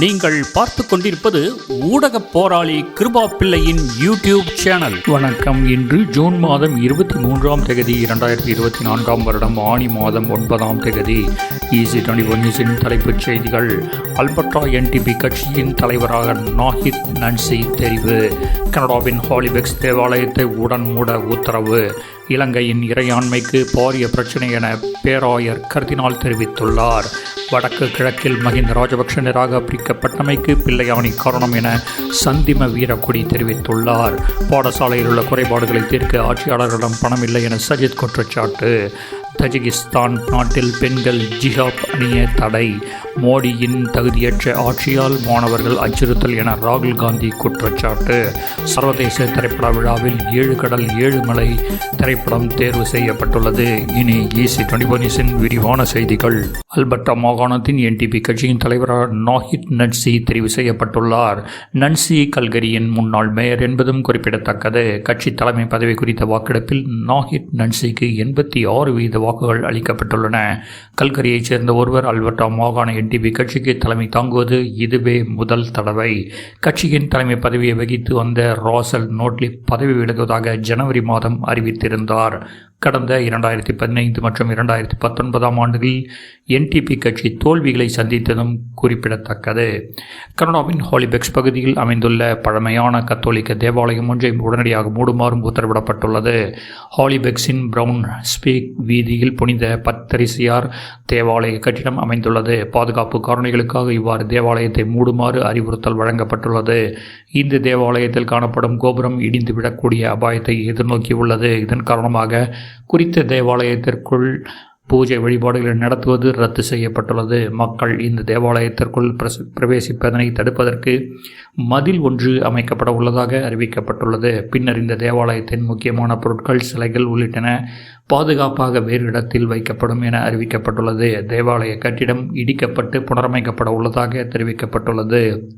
நீங்கள் பார்த்து கொண்டிருப்பது ஊடக போராளி கிருபா பிள்ளையின் யூடியூப் சேனல். வணக்கம். இன்று ஜூன் மாதம் இருபத்தி மூன்றாம் தேதி இரண்டாயிரத்தி இருபத்தி நான்காம் வருடம் ஆணி மாதம் ஒன்பதாம் தேதி. ஈசி டுவெண்டி ஒன் நியூஸின் தலைப்புச் செய்திகள். அல்பர்டா என்டிபி கட்சியின் தலைவராக நாஹித் நன்சி தெரிவு. கனடாவின் ஹாலிபெக்ஸ் தேவாலயத்தை உடன் மூட உத்தரவு. இலங்கையின் இறையாண்மைக்கு பாரிய பிரச்சினை என பேராயர் கர்தினால் தெரிவித்துள்ளார். வடக்கு கிழக்கில் மஹிந்த ராஜபக்ஷ நிராகரிக்கப்பட்டமைக்கு பிள்ளையாணி காரணம் என சந்திம வீரக்குடி தெரிவித்துள்ளார். பாடசாலையில் உள்ள குறைபாடுகளை தீர்க்க ஆட்சியாளர்களிடம் பணம் இல்லை என சஜித் குற்றச்சாட்டு. தஜிகிஸ்தான் நாட்டில் பெண்கள் ஜிஹாப் அணிய தடை. மோடியின் தகுதியற்ற ஆட்சியால் மாணவர்கள் அச்சுறுத்தல் என ராகுல் காந்தி குற்றச்சாட்டு. சர்வதேச திரைப்பட விழாவில் ஏழு கடல் ஏழு மலை திரைப்படம் தேர்வு செய்யப்பட்டுள்ளது. இனி ஈசி டுவெண்டி விரிவான செய்திகள். அல்பர்டா மாகாணத்தின் என்டிபி கட்சியின் தலைவராக நாஹித் நன்சி தெரிவு செய்யப்பட்டுள்ளார். நன்சி கல்கரியின் முன்னாள் மேயர் என்பதும் குறிப்பிடத்தக்கது. கட்சி தலைமை பதவி குறித்த வாக்கெடுப்பில் நாஹிட் நன்சிக்கு எண்பத்தி ஆறு வீத வாக்குகள் அளிக்கப்பட்டுள்ளன. கல்கரியைச் சேர்ந்த ஒருவர் அல்பர்டா மாகாண என்டிபி கட்சிக்கு தலைமை தாங்குவது இதுவே முதல் தடவை. கட்சியின் தலைமை பதவியை வகித்து வந்த ராசல் நோட்லி பதவி விலகுவதாக ஜனவரி மாதம் அறிவித்திருந்தார். கடந்த இரண்டாயிரத்தி பதினைந்து மற்றும் இரண்டாயிரத்தி பத்தொன்பதாம் ஆண்டுகளில் என்டிபி கட்சி தோல்விகளை சந்தித்ததும் குறிப்பிடத்தக்கது. கனடாவின் ஹாலிபெக்ஸ் பகுதியில் அமைந்துள்ள பழமையான கத்தோலிக்க தேவாலயம் ஒன்றை உடனடியாக மூடுமாறும் உத்தரவிடப்பட்டுள்ளது. ஹாலிபெக்ஸின் பிரவுன் ஸ்பீக் வீதியில் புனித பத்தரிசியார் தேவாலய கட்டிடம் அமைந்துள்ளது. பாதுகாப்பு காரணிகளுக்காக இவ்வாறு தேவாலயத்தை மூடுமாறு அறிவுறுத்தல் வழங்கப்பட்டுள்ளது. இந்த தேவாலயத்தில் காணப்படும் கோபுரம் இடிந்துவிடக்கூடிய அபாயத்தை எதிர்நோக்கியுள்ளது. இதன் காரணமாக குறித்த தேவாலயத்திற்குள் பூஜை வழிபாடுகளை நடத்துவது ரத்து செய்யப்பட்டுள்ளது. மக்கள் இந்த தேவாலயத்திற்குள் பிரச பிரவேசிப்பதனை தடுப்பதற்கு மதில் ஒன்று அமைக்கப்பட உள்ளதாக அறிவிக்கப்பட்டுள்ளது. பின்னர் இந்த தேவாலயத்தின் முக்கியமான பொருட்கள் சிலைகள் உள்ளிட்டன பாதுகாப்பாக வேறு இடத்தில் வைக்கப்படும் என அறிவிக்கப்பட்டுள்ளது. தேவாலய கட்டிடம் இடிக்கப்பட்டு புனரமைக்கப்பட உள்ளதாக தெரிவிக்கப்பட்டுள்ளது.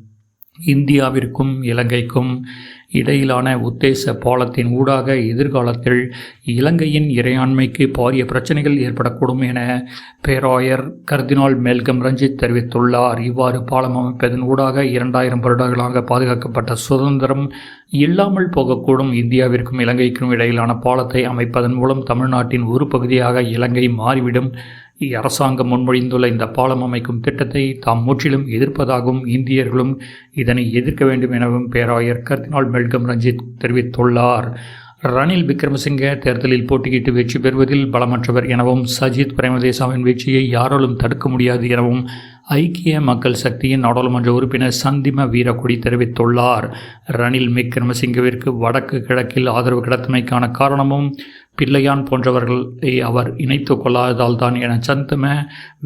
இந்தியாவிற்கும் இலங்கைக்கும் இடையிலான உத்தேச பாலத்தின் ஊடாக எதிர்காலத்தில் இலங்கையின் இறையாண்மைக்கு பாரிய பிரச்சனைகள் ஏற்படக்கூடும் என பேராயர் கர்தினால் மேல்கம் ரஞ்சித் தெரிவித்துள்ளார். இவ்வாறு பாலம் அமைப்பதன் ஊடாக இரண்டாயிரம் வருடங்களாக பாதுகாக்கப்பட்ட சுதந்திரம் இல்லாமல் போகக்கூடும். இந்தியாவிற்கும் இலங்கைக்கும் இடையிலான பாலத்தை அமைப்பதன் மூலம் தமிழ்நாட்டின் ஒரு பகுதியாக இலங்கை மாறிவிடும். அரசாங்கம் முன்மொழிந்துள்ள இந்த பாலம் அமைக்கும் திட்டத்தை தாம் முற்றிலும் எதிர்ப்பதாகவும் இந்தியர்களும் இதனை எதிர்க்க வேண்டும் எனவும் பேராயர் கர்தினால் மெல்கம் ரஞ்சித் தெரிவித்துள்ளார். ரணில் விக்ரமசிங்க தேர்தலில் போட்டியிட்டு வெற்றி பெறுவதில் பலமற்றவர் எனவும் சஜித் பிரேமதேசாவின் வெற்றியை யாராலும் தடுக்க முடியாது எனவும் ஐக்கிய மக்கள் சக்தியின் நாடாளுமன்ற உறுப்பினர் சந்திம வீரக்குடி தெரிவித்துள்ளார். ரணில் விக்ரமசிங்கவிற்கு வடக்கு கிழக்கில் ஆதரவு கிடைத்தமைக்கான காரணமும் பிள்ளையான் போன்றவர்களை அவர் இணைத்து கொள்ளாததால் தான் என சந்தம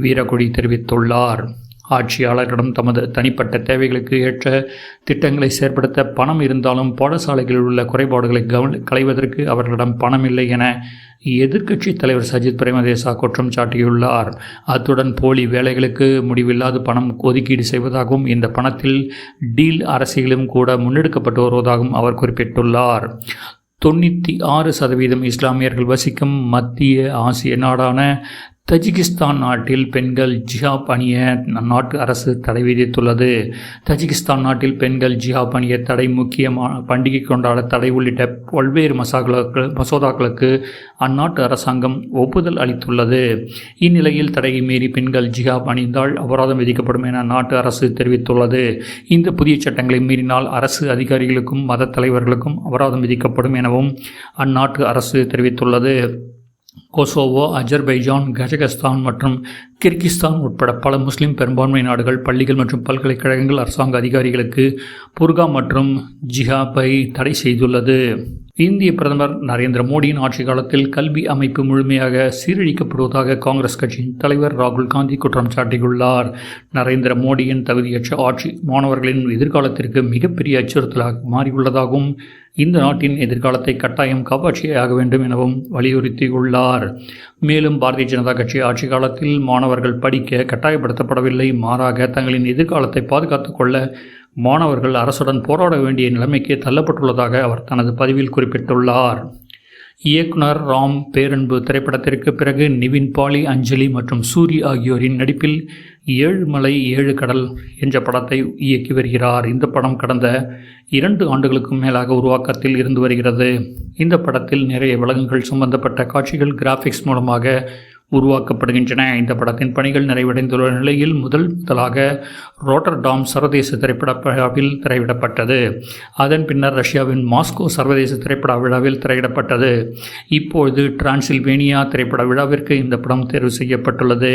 வீரகுடி தெரிவித்துள்ளார். ஆட்சியாளர்களிடம் தமது தனிப்பட்ட தேவைகளுக்கு ஏற்ற திட்டங்களை செயற்படுத்த பணம் இருந்தாலும் பாடசாலைகளில் உள்ள குறைபாடுகளை கவன களைவதற்கு அவர்களிடம் பணம் இல்லை என எதிர்க்கட்சி தலைவர் சஜித் பிரேமதேசா குற்றம் சாட்டியுள்ளார். அத்துடன் போலி வேலைகளுக்கு முடிவில்லாது பணம் ஒதுக்கீடு செய்வதாகவும் இந்த பணத்தில் டீல் அரசியலும் கூட முன்னெடுக்கப்பட்டு வருவதாகவும் அவர் குறிப்பிட்டுள்ளார். தொண்ணூற்றி ஆறு சதவீதம் இஸ்லாமியர்கள் வசிக்கும் மத்திய ஆசிய நாடான தஜிகிஸ்தான் நாட்டில் பெண்கள் ஜிஹாப் அணிய அந்நாட்டு அரசு தடை விதித்துள்ளது. தஜிகிஸ்தான் நாட்டில் பெண்கள் ஜிஹாப் அணிய தடை முக்கியமான பண்டிகை கொண்டாட தடை உள்ளிட்ட பல்வேறு மசாக்களுக்கு மசோதாக்களுக்கு அந்நாட்டு அரசாங்கம் ஒப்புதல் அளித்துள்ளது. இந்நிலையில் தடையை மீறி பெண்கள் ஜிஹாப் அணிந்தால் அபராதம் விதிக்கப்படும் என அந்நாட்டு அரசு தெரிவித்துள்ளது. இந்த புதிய சட்டங்களை மீறினால் அரசு அதிகாரிகளுக்கும் மத தலைவர்களுக்கும் அபராதம் விதிக்கப்படும் எனவும் அந்நாட்டு அரசு தெரிவித்துள்ளது. கொசோவோ அஜர்பைஜான் கஜகஸ்தான் மற்றும் கிர்கிஸ்தான் உட்பட பல முஸ்லிம் பெரும்பான்மை நாடுகள் பள்ளிகள் மற்றும் பல்கலைக்கழகங்கள் அரசாங்க அதிகாரிகளுக்கு புர்கா மற்றும் ஜிஹாபை தடை செய்துள்ளது. இந்திய பிரதமர் நரேந்திர மோடியின் ஆட்சி காலத்தில் கல்வி அமைப்பு முழுமையாக சீரழிக்கப்படுவதாக காங்கிரஸ் கட்சியின் தலைவர் ராகுல் காந்தி குற்றம் சாட்டியுள்ளார். நரேந்திர மோடியின் தகுதியற்ற ஆட்சி மாணவர்களின் எதிர்காலத்திற்கு மிகப்பெரிய அச்சுறுத்தலாக மாறியுள்ளதாகவும் இந்த நாட்டின் எதிர்காலத்தை கட்டாயம் காப்பாற்றியாக வேண்டும் எனவும் வலியுறுத்தியுள்ளார். மேலும் பாரதிய ஜனதா கட்சி ஆட்சி காலத்தில் மாணவர்கள் படிக்க கட்டாயப்படுத்தப்படவில்லை. மாறாக தங்களின் எதிர்காலத்தை பாதுகாத்துக் கொள்ள மாணவர்கள் அரசுடன் போராட வேண்டிய நிலைமைக்கு தள்ளப்பட்டுள்ளதாக அவர் தனது பதிவில் குறிப்பிட்டுள்ளார். இயக்குனர் ராம் பேரன்பு திரைப்படத்திற்கு பிறகு நிவின் பாலி அஞ்சலி மற்றும் சூரி ஆகியோரின் நடிப்பில் ஏழு மலை ஏழு கடல் என்ற படத்தை இயக்கி வருகிறார். இந்த படம் கடந்த இரண்டு ஆண்டுகளுக்கும் மேலாக உருவாக்கத்தில் இருந்து வருகிறது. இந்த படத்தில் நிறைய விலங்குகள் சம்பந்தப்பட்ட காட்சிகள் கிராஃபிக்ஸ் மூலமாக உருவாக்கப்படுகின்றன. இந்த படத்தின் பணிகள் நிறைவடைந்துள்ள நிலையில் முதல் முதலாக ரோட்டர்டாம் சர்வதேச திரைப்பட விழாவில் திரையிடப்பட்டது. அதன் பின்னர் ரஷ்யாவின் மாஸ்கோ சர்வதேச திரைப்பட விழாவில் திரையிடப்பட்டது. இப்பொழுது டிரான்சில்வேனியா திரைப்பட விழாவிற்கு இந்த படம் தேர்வு செய்யப்பட்டுள்ளது.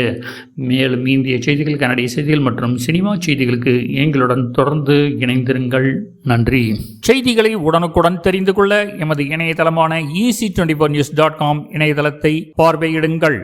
மேலும் இந்திய செய்திகள் கனடிய செய்திகள் மற்றும் சினிமா செய்திகளுக்கு எங்களுடன் தொடர்ந்து இணைந்திருங்கள். நன்றி. செய்திகளை உடனுக்குடன் தெரிந்து கொள்ள எமது இணையதளமான easy twenty news dot com இணையதளத்தை பார்வையிடுங்கள்.